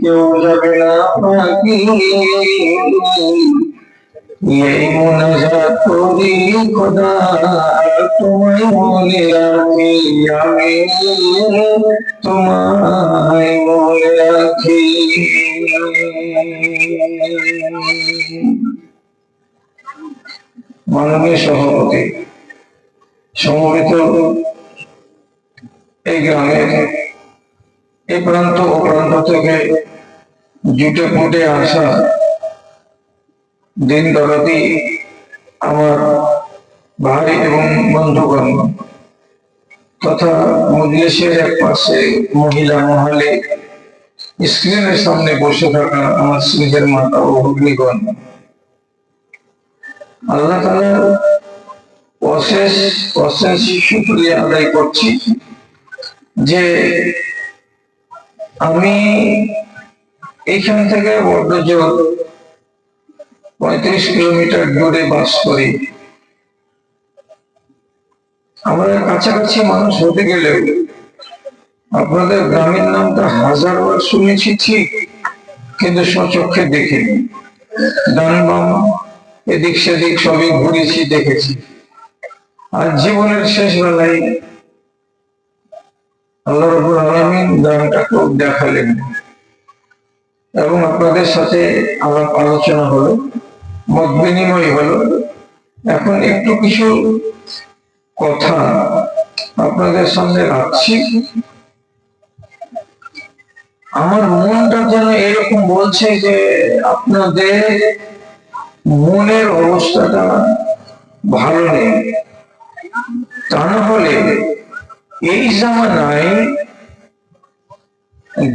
কেউ যাবে এই মনে রাখি আমি তোমায় মনে রাখি মাননীয় সভাপতি সমবেত এই গ্রামের এই প্রান্ত ও প্রান্ত থেকে জুটে ফুটে আসা দিন দরাতি আমার ভাই এবং বন্ধুগণ তথা মজলিসের এক পাশে মহিলা মহলে স্ক্রিনের সামনে বসে থাকা আমার স্নেহের মাতা ও ভগ্নিগণ। আল্লাহ তালা অশেষ অশেষ শুক্রিয়া আদায় করছি। যে আমি এইখান থেকে বড্ডজোর পঁয়ত্রিশ কিলোমিটার দূরে বাস করি। আমরা কাছাকাছি মানুষ হতে গেলেও আপনাদের গ্রামের নামটা হাজারবার শুনেছি ঠিক, কিন্তু সচক্ষে দেখিনি। ডান বাম, এদিক সেদিক সবই ঘুরেছি, দেখেছি। আর জীবনের শেষ বেলায় আল্লাহ রবুল আলমিন দেখালেন। এবং আপনাদের সাথে আলাপ আলোচনা হলো, মত বিনিময় হলো। এখন একটু কিছু কথা আপনাদের সামনে রাখছি। আমার মনটা যেন এরকম বলছে যে আপনাদের মনের অবস্থাটা ভালো নেই। তা না হলে এই জামানায়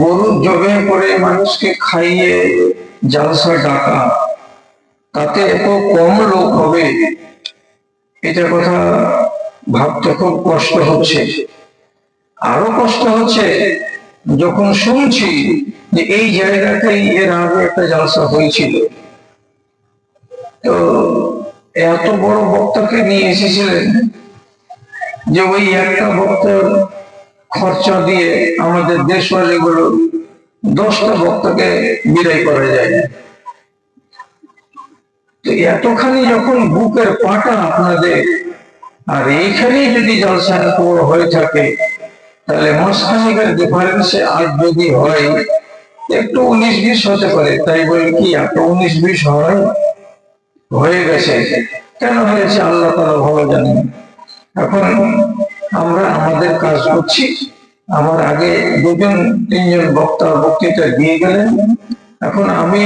গরু জবে করে মানুষকে খাইয়ে জালসা ডাকা, তাতে এত কম লোক হবে? এটা কথা ভাবতে খুব কষ্ট হচ্ছে। আরও কষ্ট হচ্ছে যখন শুনছি যে এই জায়গাটাই এর আগে একটা জালসা হয়েছিল। তো এত বড় বক্তাকে নিয়ে এসেছিলেন যে ওই একটা বক্তার খরচা দিয়ে আমাদের দেশওয়ালিগুলো দশটা বক্তাকে বিদায় করা যায়। তো এতখানি যখন বুকের পাটা আপনাদের, আর এইখানেই যদি জলসা এত হয়ে থাকে, তাহলে মাসখানিকের ডিফারেন্সে আজ যদি হয়, একটু উনিশ বিশ হতে পারে। তাই বলে কি, এত উনিশ বিশ হয়, হয়ে গেছে। কেন হয়েছে? আল্লাহ তারা ভালো জানেন। এখন আমরা আমাদের কাজ করছি। আমার আগে দুজন, তিনজন বক্তা বক্তৃতা দিয়ে গেলেন। এখন আমি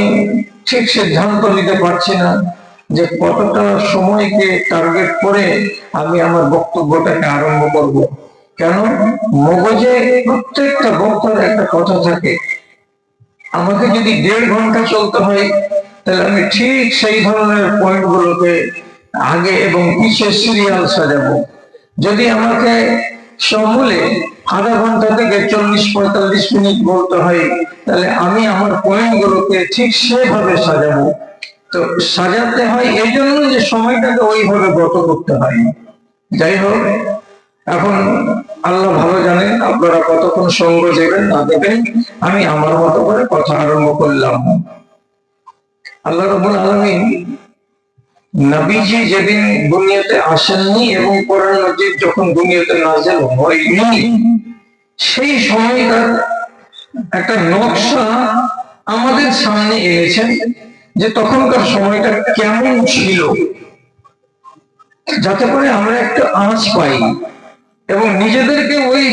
ঠিক সিদ্ধান্ত নিতে পারছি না যে কতটা সময়কে টার্গেট করে আমি আমার বক্তব্যটাকে আরম্ভ করব। কেন? মগজে প্রত্যেকটা বক্তার একটা কথা থাকে। আমাকে যদি দেড় ঘণ্টা চলতে হয়, তাহলে আমি ঠিক সেই ধরনের পয়েন্ট গুলোকে আগে এবং পিছিয়ে সিরিয়াল সাজাবো। যদি আমাকে সমূলে আধা ঘণ্টা থেকে চল্লিশ, পঁয়তাল্লিশ মিনিট বলতে হয়, তাহলে আমি আমার পয়েন্ট গুলোকে ঠিক সেভাবে সাজাবো। তো সাজাতে হয় এই জন্য যে সময়টাকে ওইভাবে গত করতে হয়। যাই হোক, এখন আল্লাহ ভালো জানেন, আপনারা কতক্ষণ সঙ্গ দেবেন, না দেবেন, আমি আমার মতো করে কথা আরম্ভ করলাম। আল্লাহ রবুল আলমিন নবীজি যেদিন দুনিয়াতে আসেননি এবং কোরআন মজিদ যখন দুনিয়াতে নাজেল হয়নি, সেই সময়কার একটা নকশা আমাদের সামনে এনেছেন যে তখনকার সময়টা কেমন ছিল। যাতে করে আমরা একটা আঁচ পাই এবং নিজেদেরকে ওই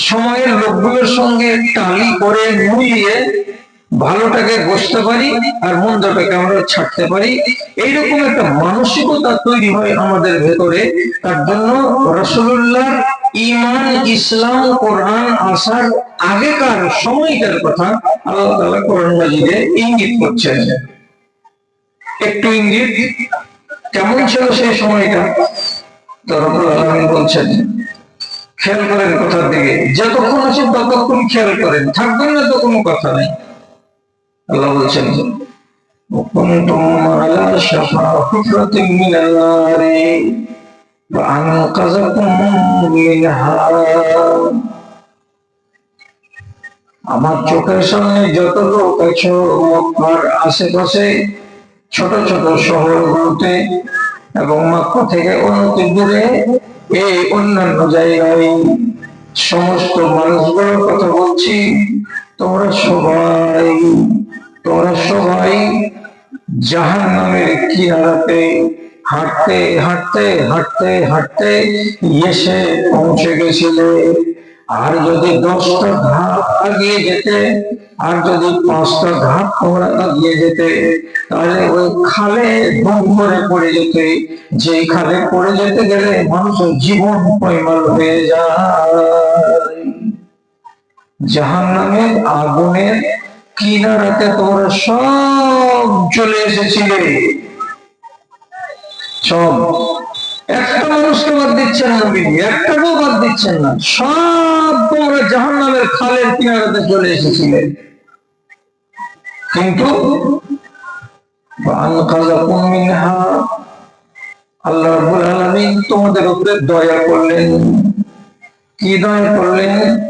সময়ের লোকগুলোর সঙ্গে টালি করে মিলিয়ে ভালোটাকে বসতে পারি আর মন্দটাকে আমরা ছাড়তে পারি। এইরকম একটা মানসিকতা তৈরি হয় আমাদের ভেতরে। তার জন্য রসুল্লাহ ইমান ইসলাম, কোরআন, আসার আগেকার সময়টার কথা আল্লাহ তালা কোরআন মাজিদে ইঙ্গিত করছেন। একটু ইঙ্গিত, কেমন ছিল সেই সময়টা? বলছেন, খেয়াল করেন কথার দিকে, যতক্ষণ আছেন ততক্ষণ খেয়াল করেন, থাকবেন না তো কোনো কথা নাই। আল্লাহ বলছেন وكنتم على شفا حفرة من النار فأنقذكم منها আমার চোখের সামনে যত লোক আছে মক্কার আশেপাশে ছোট ছোট শহরগুলোতে এবং মক্কা থেকে অনেক দূরে এই অন্যান্য জায়গায় সমস্ত মানুষগুলোর কথা বলছি তোমরা সবাই তোমরা সবাই জাহান নামের কিনারাতে হাঁটতে হাঁটতে হাঁটতে হাঁটতে এসে পৌঁছে গেছিলে। আর যদি দশটা ধাপ আগিয়ে যেতে, আর যদি পাঁচটা ধাপ তোমরা আগিয়ে যেতে, তাহলে ওই খালে ধুম পড়ে যেতে। যেই খালে পড়ে যেতে গেলে মানুষের জীবন পরিমাণ হয়ে যায়। জাহান নামের আগুনের কিনারাতে তোমরা সব চলে এসেছিলে। সব। একটা মানুষকে বাদ দিচ্ছেন না বিবি একটাকেও বাদ দিচ্ছেন না। সব তোমরা জাহান নামের খালের কিনারাতে চলে এসেছিলে। কিন্তু আল্লাহ তোমাদের উপরে দয়া করলেন। কি দয়া করলেন?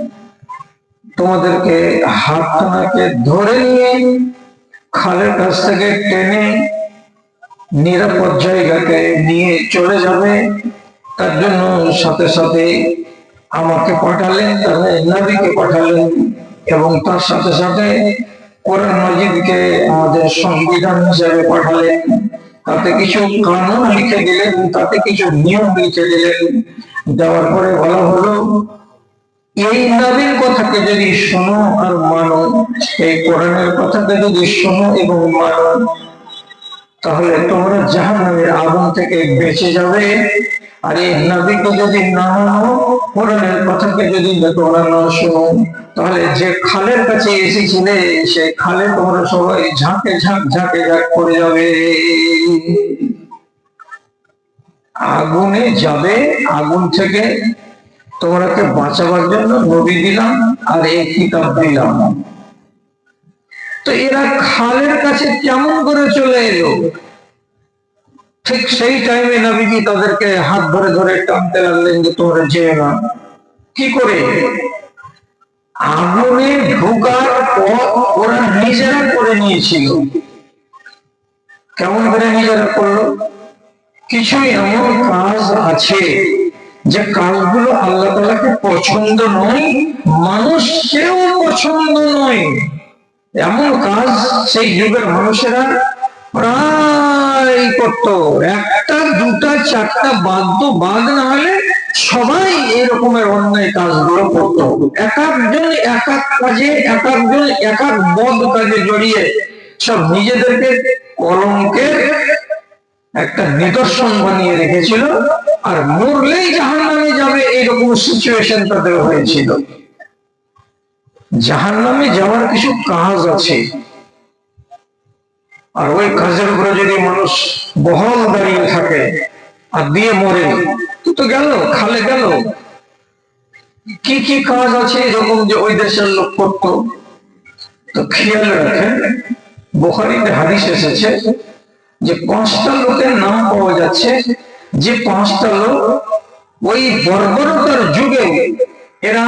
তোমাদেরকে হাতটাকে ধরে নিয়ে খালের কাছ থেকে টেনে নিরাপদ জায়গাতে নিয়ে চলে যাবে। তার জন্য সাথে সাথে আমাকে পাঠালেন তাহলে নবীকে পাঠালেন এবং তার সাথে সাথে কোরআন মজিদকে আমাদের সংবিধান হিসাবে পাঠালেন। তাতে কিছু কানুন লিখে দিলেন, তাতে কিছু নিয়ম লিখে দিলেন। দেওয়ার পরে বলা হলো এই নবীর কথাকে যদি শোনো আর মানো, এই কোরআনের কথাকে যদি শোনো এবং মানো, তাহলে তোমরা জাহান নামের আগুন থেকে বেঁচে যাবে। আর এই নবীকে যদি না মানো, কোরআনের কথাকে যদি তোমরা না শোনো, তাহলে যে খালের কাছে এসেছিলে সেই খালে তোমরা সবাই ঝাঁকে ঝাঁক ঝাঁকে ঝাঁক পড়ে যাবে। আগুনে যাবে, আগুন থেকে তোমরাকে বাঁচাবার জন্য নবী দিলাম আর এই কিতাব দিলাম। তো এরা খালের কাছে কেমন করে চলে এলো? ঠিক সেই টাইমে নবীজি তাদেরকে হাত ধরে ধরে টানতে লাগলেন যে তোমরা যেও না কি করে? আগুনে ঢোকার পর ওরা নিজেরা করে নিয়েছিল। কেমন করে নিজেরা করল? কিছু এমন কাজ আছে যে কাজগুলো আল্লাহ তালাকে পছন্দ নয় মানুষকেও পছন্দ নয়। এমন কাজ সেই যুগের মানুষেরা প্রায় করত। একটা, দুটা, চারটা, বাদ্য বাদ না হলে সবাই এরকমের অন্যায় কাজগুলো করত। এক একজন এক এক কাজে, এক একজন এক এক বদ কাজে জড়িয়ে সব নিজেদেরকে কলঙ্কের একটা নিদর্শন বানিয়ে রেখেছিল, আর মরলেই জাহান নামে যাবে এইরকম সিচুয়েশন তাদের হয়েছিল। জাহান নামে যাওয়ার কিছু কাজ আছে। আর ওই কাজের উপরে যদি মানুষ বহল দাঁড়িয়ে থাকে, আর দিয়ে মরে তো গেল, খালে গেল। কি কি কাজ আছে এরকম যে ওই দেশের লোক করত? তো খেয়াল রাখেন, বোখারিতে হাদিস এসেছে যে পাঁচটা লোকের নাম পাওয়া যাচ্ছে, যে পাঁচটা লোক ওই বর্বরতার যুগে এরা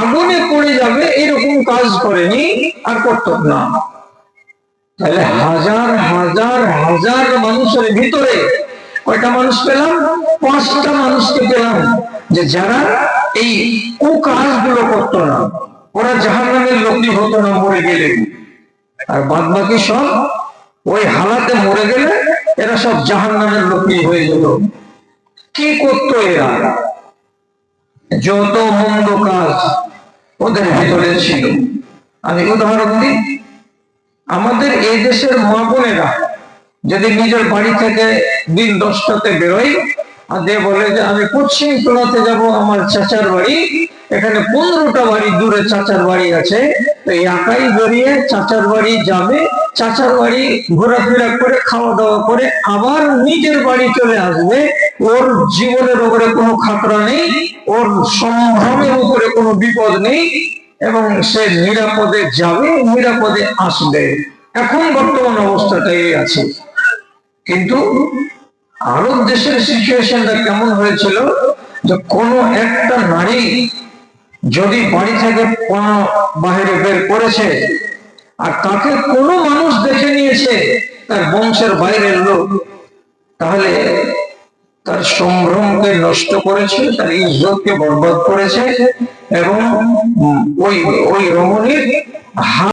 আগুনে পড়ে যাবে, এরকম কাজ করেনি আর করত না। তাহলে হাজার হাজার হাজার মানুষের ভিতরে কয়টা মানুষ পেলাম? পাঁচটা মানুষকে পেলাম, যে যারা এই কু কাজগুলো করতো না, ওরা জাহান নামের লোকই হতো না, মরে গেলে আর বাদ বাকি সব ওই হালাতে মরে গেলে এরা সব জাহান নামের লোকই হয়ে যেত। কি করতো এরা? যত মন্দ কাজ ওদের ভিতরে ছিল। আমি উদাহরণ দিই। আমাদের এই দেশের মা বোনেরা যদি নিজের বাড়ি থেকে দিন দশটাতে বেরোয় আর দিয়ে বলে যে, আমি পশ্চিম তোলাতে যাব, আমার চাচার বাড়ি, এখানে পনেরোটা বাড়ি দূরে চাচার বাড়ি আছে। তো একাই বেরিয়ে চাচার বাড়ি যাবে চাচার বাড়ি ঘোরাফেরা করে খাওয়া দাওয়া করে, আবার নিজের বাড়ি চলে আসবে। ওর জীবনের উপরে কোনো খাতরা নেই, ওর সম্ভ্রমের উপরে কোনো বিপদ নেই, এবং সে নিরাপদে যাবে, নিরাপদে আসবে। এখন বর্তমান অবস্থাটা এই আছে। কিন্তু আরব দেশের সিচুয়েশনটা কেমন হয়েছিল যে কোন একটা নারী যদি বাড়ি থেকে কোনো বাইরে বের করেছে আর তাকে কোনো মানুষ দেখে নিয়েছে তার বংশের বাইরের লোক, তাহলে তার সম্ভ্রমকে নষ্ট করেছে, তার ইজ্জতকে বরবাদ করেছে এবং ওই ওই রমণীর